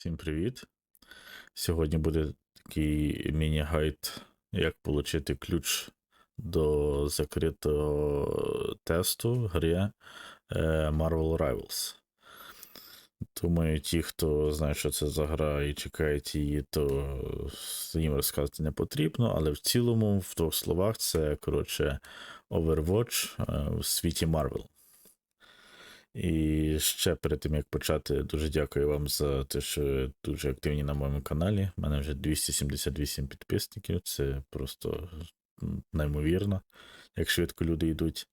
Всім привіт! Сьогодні буде такий міні-гайд, як отримати ключ до закритого тесту грі е, Marvel Rivals. Думаю, ті, хто знає, що це за гра і чекають її, то їм розказати не потрібно, але в цілому, в двох словах, це коротше Overwatch е, в світі Marvel. І ще перед тим як почати, дуже дякую вам за те, що дуже активні на моєму каналі. У мене вже 278 підписників. Це просто неймовірно, як швидко люди йдуть.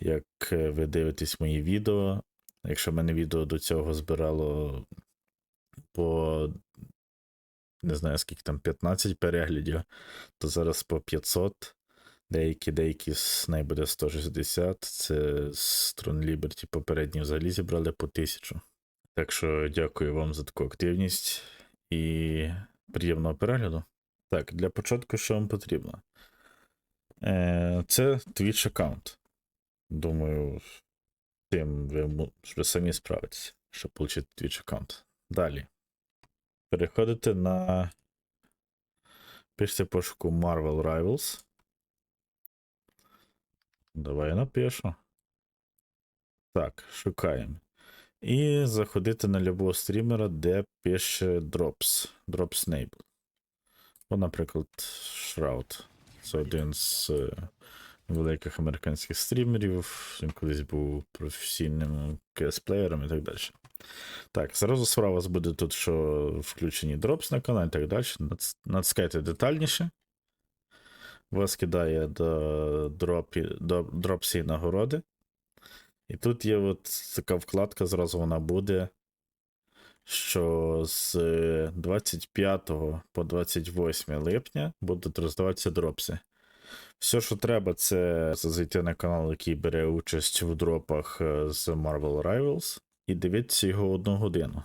Як е, ви дивитесь мої відео. Якщо мене відео до цього збирало по не знаю скільки там 15 переглядів, то зараз по 500. Деякі, деякі неї буде 160. Це Tron Liberty попередні взагалі зібрали по 1000. Так що дякую вам за таку активність і приємного перегляду. Так, для початку, що вам потрібно? Е, Це Twitch аккаунт. Думаю, тим ви, ви самі справитесь, щоб отримати Twitch аккаунт. Далі. Переходите на. Пишете пошуку Marvel Rivals. Давай напишу. Так, шукаємо. І заходити на любого стрімера, де пише Drops. Drops Nable. О, наприклад, Shroud. Це один з е, великих американських стрімерів. Він колись був професійним CS-плеєром і так далі. Так, зразу справа буде тут, що включені Drops на каналі і так далі. Натискайте детальніше вас кидає до, дропі, до дропсі нагороди. І тут є от така вкладка, зразу вона буде, що з 25 по 28 липня будуть роздаватися дропси. Все, що треба, це зайти на канал, який бере участь в дропах е, з Marvel Rivals, і дивитися його одну годину.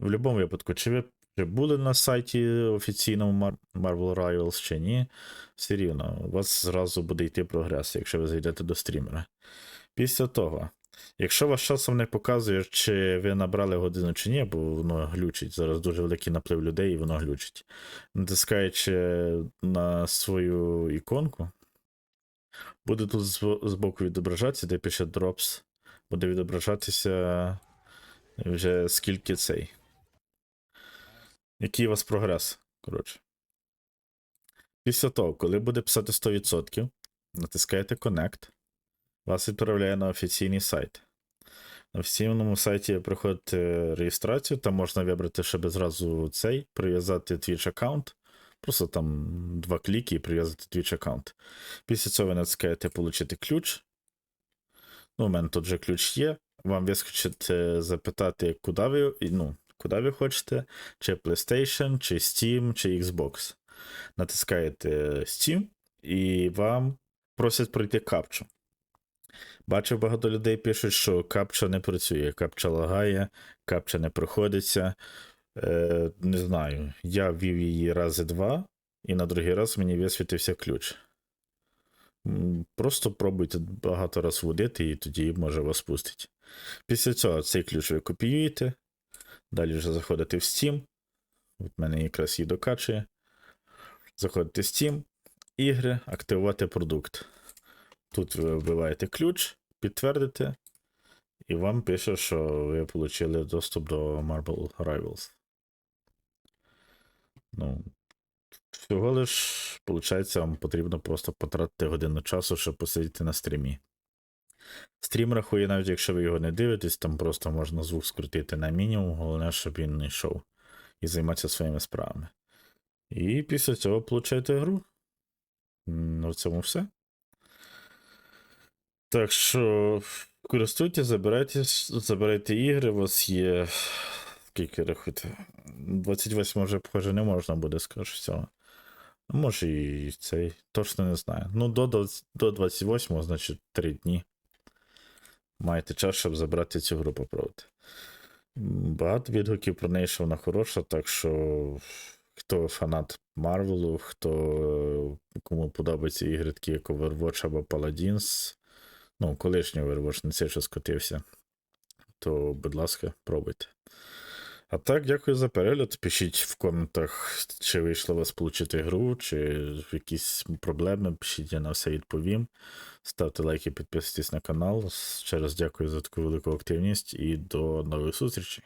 В будь-якому випадку, чи ви вже були на сайті офіційному Marvel Rivals чи ні, все рівно, у вас зразу буде йти прогрес, якщо ви зайдете до стрімера. Після того, якщо вас часом не показує, чи ви набрали годину чи ні, бо воно глючить. Зараз дуже великий наплив людей і воно глючить. Натискаючи на свою іконку, буде тут збоку відображатися, де пише Drops, буде відображатися вже скільки цей. Який у вас прогрес? Коротше. Після того, коли буде писати 100%, натискаєте Connect, вас відправляє на офіційний сайт. На офіційному сайті проходите реєстрацію, там можна вибрати, щоб зразу цей, прив'язати Twitch аккаунт. Просто там два кліки і прив'язати Twitch аккаунт. Після цього ви натискаєте Получити ключ. Ну, у мене тут вже ключ є. Вам вискочить е, запитати, куди ви, ну, куди ви хочете, чи PlayStation, чи Steam, чи Xbox. Натискаєте Steam, і вам просять пройти капчу. Бачив, багато людей пишуть, що капча не працює, капча лагає, капча не проходиться. Е, не знаю, я ввів її рази два, і на другий раз мені висвітився ключ. Просто пробуйте багато раз вводити, і тоді може вас пустить. Після цього цей ключ ви копіюєте. Далі вже заходите в Steam. От мене якраз її докачує. Заходите в Steam, ігри, активувати продукт. Тут ви вбиваєте ключ, підтвердите, і вам пише, що ви отримали доступ до Marble Rivals. Ну, всього лиш, виходить, вам потрібно просто потратити годину часу, щоб посидіти на стрімі. Стрім рахує, навіть якщо ви його не дивитесь, там просто можна звук скрутити на мінімум, головне, щоб він не йшов і займатися своїми справами. І після цього получаєте гру. М, На цьому все. Так що користуйтесь, забирайте, забирайте ігри, у вас є. Скільки рахуйте? 28 вже, похоже, не можна буде, скажу всього. Ну, Може і цей, точно не знаю. Ну, до, 20, до 28, значить 3 дні. Маєте час, щоб забрати цю гру попробувати. Багато відгуків про неї, що вона хороша, так що хто фанат Марвелу, хто е, кому подобаються ігри, такі як Overwatch або Paladins, ну, колишній Overwatch, не цей, що скотився, то, будь ласка, пробуйте. А так, дякую за перегляд. Пишіть в коментах, чи вийшло вас получити гру, чи якісь проблеми. Пишіть, я на все відповім. Ставте лайки, підписуйтесь на канал. Ще раз дякую за таку велику активність і до нових зустрічей.